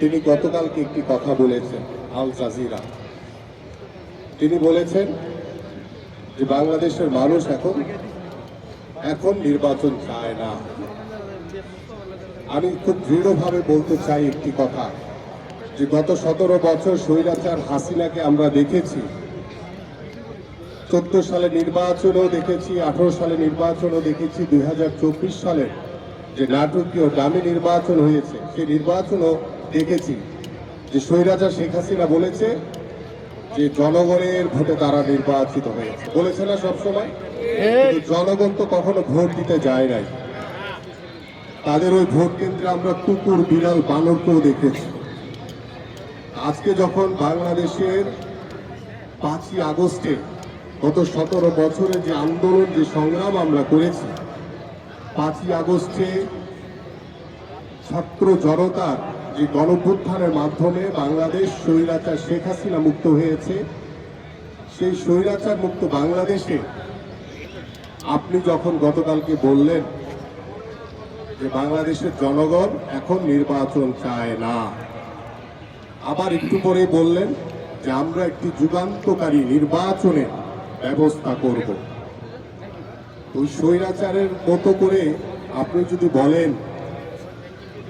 তিনি গতকালকে একটি কথা বলেছেন, আল জাজিরা। তিনি বলেছেন যে বাংলাদেশের মানুষ এখন এখন নির্বাচন চায় না। আমি খুব দৃঢ়ভাবে বলতে চাই একটি কথা, যে গত সতেরো বছর স্বৈরাচার হাসিনাকে আমরা দেখেছি। চোদ্দ সালে নির্বাচনও দেখেছি, আঠারো সালে নির্বাচনও দেখেছি, দুই সালে যে নাটকীয় দামি নির্বাচন হয়েছে, সেই নির্বাচনও দেখেছি যে স্বৈরাচার শেখ হাসিনা বলেছে যে জনগণের ভোটে তারা নির্বাচিত হয়েছে। বলেছে না সবসময়? জনগণ তো কখনো ভোট দিতে যায় নাই। তাদের ওই ভোট কেন্দ্রে আমরা কুকুর, বিড়াল, বানরকেও দেখেছি। আজকে যখন বাংলাদেশের পাঁচই আগস্টে গত সতেরো বছরে যে আন্দোলন, যে সংগ্রাম আমরা করেছি, পাঁচই আগস্টে ছাত্র জনতার যে গণভ্যুত্থানের মাধ্যমে বাংলাদেশ স্বৈরাচার শেখ হাসিনা মুক্ত হয়েছে, সেই স্বৈরাচার মুক্ত বাংলাদেশে আপনি যখন গতকালকে বললেন যে বাংলাদেশের জনগণ এখন নির্বাচন চায় না, আবার একটু পরে বললেন যে আমরা একটি যুগান্তকারী নির্বাচনের ব্যবস্থা করব। ওই স্বৈরাচারের মতো করে আপনি যদি বলেন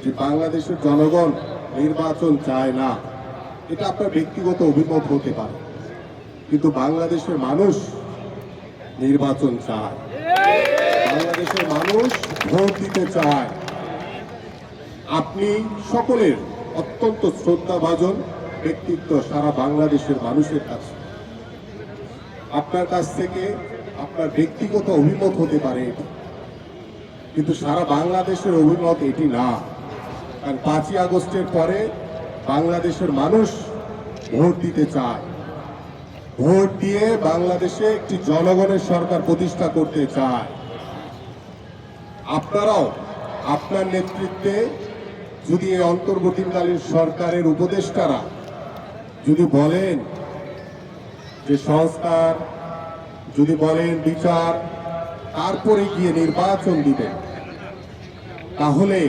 যে বাংলাদেশের জনগণ নির্বাচন চায় না, এটা আপনার ব্যক্তিগত অভিমত হতে পারে। কিন্তু বাংলাদেশের মানুষ নির্বাচন চায়। বাংলাদেশের মানুষ ভোট দিতে চায়। আপনি সকলের অত্যন্ত শ্রদ্ধাভাজন ব্যক্তিত্ব সারা বাংলাদেশের মানুষের কাছে। আপনার কাছ থেকে আপনার ব্যক্তিগত অভিমত হতে পারে কিন্তু সারা বাংলাদেশের অভিমত এটি না। কারণ পাঁচই আগস্টের পরে বাংলাদেশের মানুষ ভোট দিতে চায়। ভোট দিয়ে বাংলাদেশে একটি জনগণের সরকার প্রতিষ্ঠা করতে চায়। আপনারাও আপনার নেতৃত্বে যদি এই অন্তর্বর্তীকালীন সরকারের উপদেষ্টারা যদি বলেন যে সংস্কার, যদি বলেন বিচার, তারপরে গিয়ে নির্বাচন দিবেন, তাহলে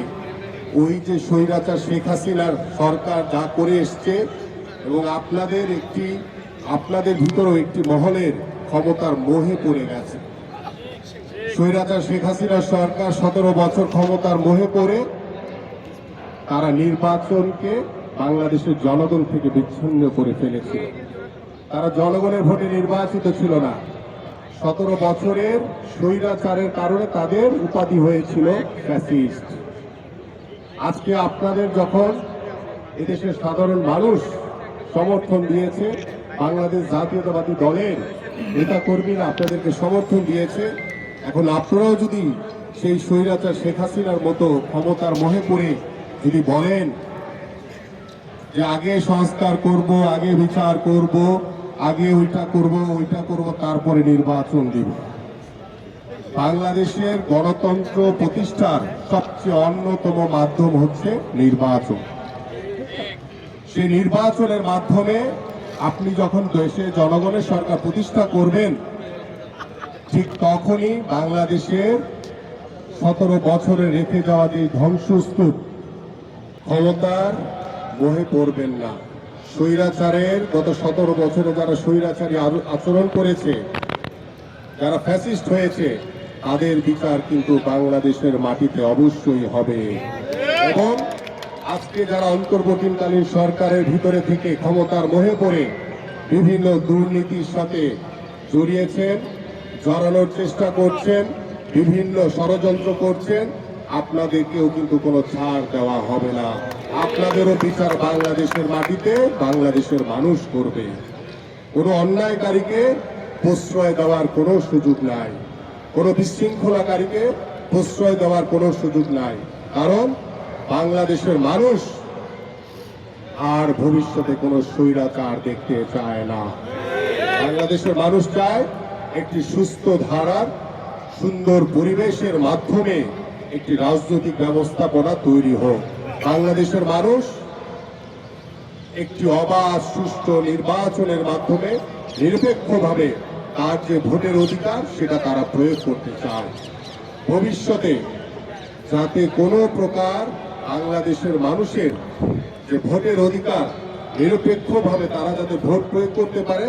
ওই যে স্বৈরাচার শেখ হাসিনার সরকার যা করে এসছে এবং আপনাদের একটি, আপনাদের ভিতরেও একটি মহলের ক্ষমতার মোহে পড়ে গেছে। স্বৈরাচার শেখ হাসিনার সরকার সতেরো বছর ক্ষমতার মোহে পড়ে, তারা নির্বাচনকে বাংলাদেশের জনগণ থেকে বিচ্ছিন্ন করে ফেলেছিল তারা জনগণের ভোটে নির্বাচিত ছিল না। সতেরো বছরের স্বৈরাচারের কারণে তাদের উপাধি হয়েছিল ফ্যাসিস্ট। আজকে আপনাদের যখন এদেশের সাধারণ মানুষ সমর্থন দিয়েছে, বাংলাদেশ জাতীয়তাবাদী দলের নেতা কর্মীরা আপনাদেরকে সমর্থন দিয়েছে, এখন আপনারাও যদি সেই স্বৈরাচার শেখ হাসিনার মতো ক্ষমতার মোহে পড়ে যদি বলেন যে আগে সংস্কার করব, আগে বিচার করব, আগে ওইটা করব ওইটা করব, তারপরে নির্বাচন দিব। বাংলাদেশের গণতন্ত্র প্রতিষ্ঠার সবচেয়ে অন্যতম মাধ্যম হচ্ছে নির্বাচন। সেই নির্বাচনের মাধ্যমে আপনি যখন দেশে জনগণের সরকার প্রতিষ্ঠা করবেন, ঠিক তখনই বাংলাদেশের সতেরো বছরে রেখে যাওয়া যে ধ্বংসস্তূপ, ক্ষমতার মোহে পড়বেন না। স্বৈরাচারের গত সতেরো বছরে যারা স্বৈরাচারী আচরণ করেছে, যারা ফ্যাসিস্ট হয়েছে তাদের বিচার কিন্তু বাংলাদেশের মাটিতে অবশ্যই হবে। এবং আজকে যারা অন্তর্বর্তীকালীন সরকারের ভিতরে থেকে ক্ষমতার মোহে পড়ে বিভিন্ন দুর্নীতির সাথে জড়িয়েছেন, জড়ানোর চেষ্টা করছেন, বিভিন্ন ষড়যন্ত্র করছেন, আপনাদেরকেও কিন্তু কোনো ছাড় দেওয়া হবে না। আপনাদেরও বিচার বাংলাদেশের মাটিতে, বাংলাদেশের মানুষ করবে। কোনো অন্যায়কারীকে প্রশ্রয় দেওয়ার কোনো সুযোগ নাই। কোনো বিশৃঙ্খলাকারীকে প্রশ্রয় দেওয়ার কোনো সুযোগ নাই। কারণ বাংলাদেশের মানুষ আর ভবিষ্যতে কোনো স্বৈরাচার দেখতে চায় না। বাংলাদেশের মানুষ চায় একটি সুস্থ ধারার, সুন্দর পরিবেশের মাধ্যমে একটি রাজনৈতিক ব্যবস্থাপনা তৈরি হোক। বাংলাদেশের মানুষ একটি অবাধ, সুষ্ঠু নির্বাচনের মাধ্যমে নিরপেক্ষভাবে তার যে ভোটের অধিকার, সেটা তারা প্রয়োগ করতে চায়। ভবিষ্যতে যাতে কোনো প্রকার বাংলাদেশের মানুষের যে ভোটের অধিকার নিরপেক্ষভাবে তারা যাতে ভোট প্রয়োগ করতে পারে